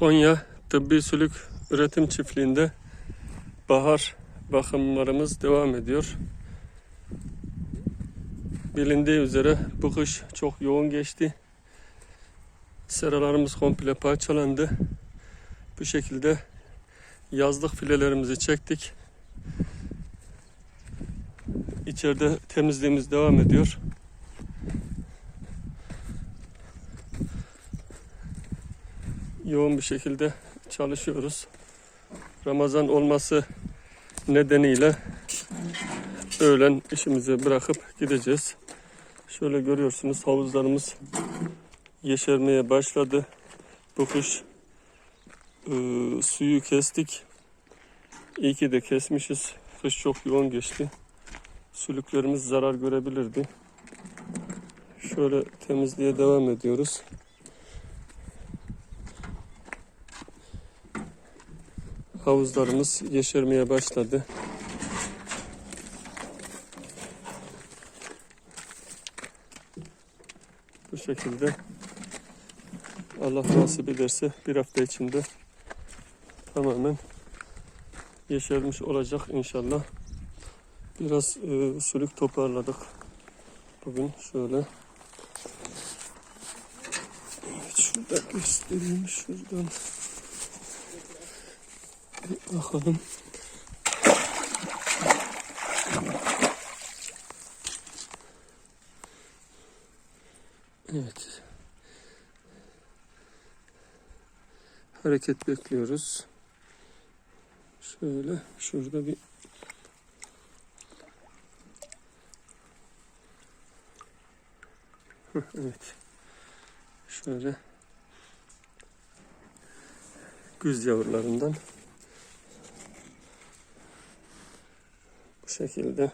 Konya Tıbbi Sülük Üretim Çiftliği'nde bahar bakımlarımız devam ediyor. Bilindiği üzere bu kış çok yoğun geçti. Seralarımız komple parçalandı. Bu şekilde yazlık filelerimizi çektik. İçeride temizliğimiz devam ediyor. Yoğun bir şekilde çalışıyoruz. Ramazan olması nedeniyle öğlen işimizi bırakıp gideceğiz. Şöyle görüyorsunuz havuzlarımız yeşermeye başladı. Bu kış e, suyu kestik. İyi ki de kesmişiz. Kış çok yoğun geçti. Sülüklerimiz zarar görebilirdi. Şöyle temizliğe devam ediyoruz. Havuzlarımız yeşermeye başladı. Bu şekilde Allah nasip ederse bir hafta içinde tamamen yeşermiş olacak inşallah. Biraz e, sülük toparladık. Bugün şöyle Evet, şurada göstereyim şuradan. Bakalım. Evet. Hareket bekliyoruz. Şöyle şurada bir Evet. Şöyle güz yavrularından şekilde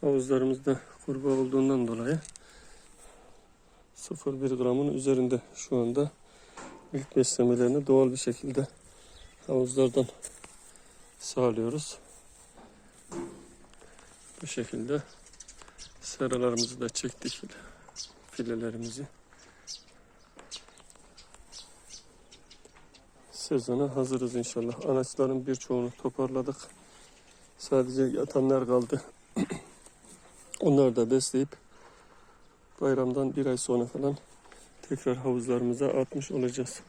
havuzlarımızda kurbağa olduğundan dolayı 0,1 gramın üzerinde şu anda ilk beslemelerini doğal bir şekilde havuzlardan sağlıyoruz. Bu şekilde seralarımızı da çektik filelerimizi. Sezona hazırız inşallah. Anaçların birçoğunu toparladık. Sadece yatanlar kaldı. Onları da besleyip bayramdan bir ay sonra falan tekrar havuzlarımıza atmış olacağız.